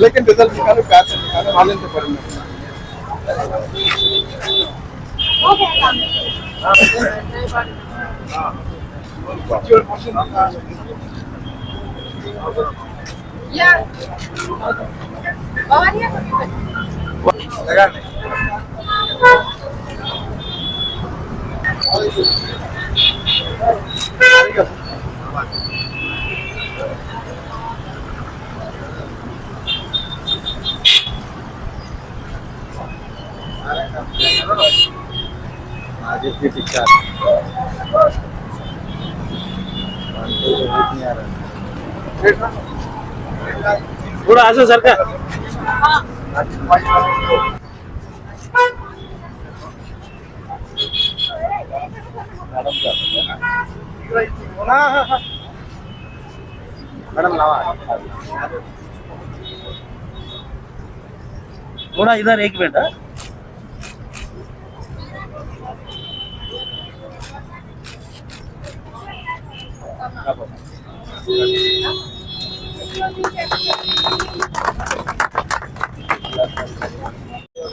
लेकिन रिज़ल्ट निकालो प्यार से निकालो मालें से नहीं आगे की शिक्षा थोडं असं सरका मॅडम लावा. थोडा इधर एक मिनिट हा.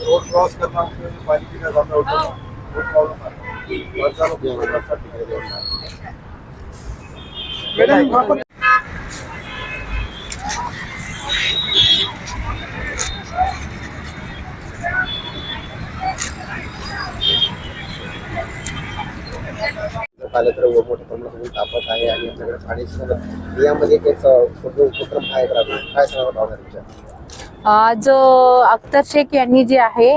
रोड क्रॉस करना उसमें भी पानी की ज्यादा होता है वो प्रॉब्लम है वर्षा लोग तर मोठ्या प्रमाणात तापत आहे आणि आपल्याकडे पाणी यामध्ये एक छोटे उपक्रम आहे राबवून काय सांगा भावना तुमच्या आज अख्तर शेख यांनी जे आहे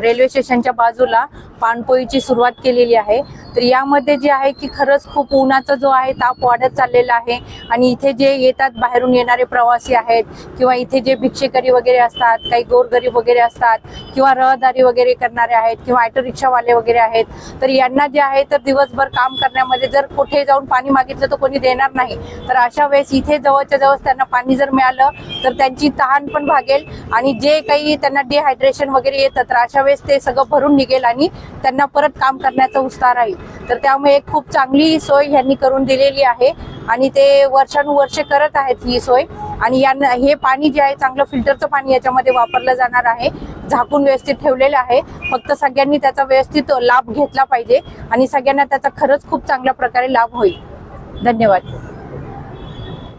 रेल्वे स्टेशनच्या बाजूला पानपोईची सुरुवात केलेली आहे. तर यामध्ये जे आहे की खरंच खूप उन्हाचा जो आहे ताप वाढत चाललेला आहे आणि इथे जे येतात बाहेरून येणारे प्रवासी आहेत किंवा इथे जे भिक्षेकरी वगैरे असतात काही गोरगरीब वगैरे असतात किंवा रहदारी वगैरे करणारे आहेत किंवा ऑटो रिक्षावाले वगैरे आहेत तर यांना जे आहे तर दिवसभर काम करण्यामध्ये जर कुठे जाऊन पाणी मागितलं तर कोणी देणार नाही. तर अशा वेळेस इथे जवळच्या जवळ त्यांना पाणी जर मिळालं तर त्यांची तहान पण भागेल आणि जे काही त्यांना डिहायड्रेशन वगैरे येतं तर अशा वेळेस ते सगळं भरून निघेल आणि त्यांना परत काम करण्याचा उत्साह राहील. तर त्यामुळे एक खूप चांगली सोय ह्यांनी करून दिलेली आहे. आणि ते वर्षानुवर्षे करत आहेत ही सोय. आणि यांना हे पाणी जे आहे चांगलं फिल्टरचं पाणी याच्यामध्ये वापरलं जाणार आहे. झाकून व्यवस्थित ठेवलेलं आहे. फक्त सगळ्यांनी त्याचा व्यवस्थित लाभ घेतला पाहिजे. आणि सगळ्यांना त्याचा खरंच खूप चांगल्या प्रकारे लाभ होईल. धन्यवाद.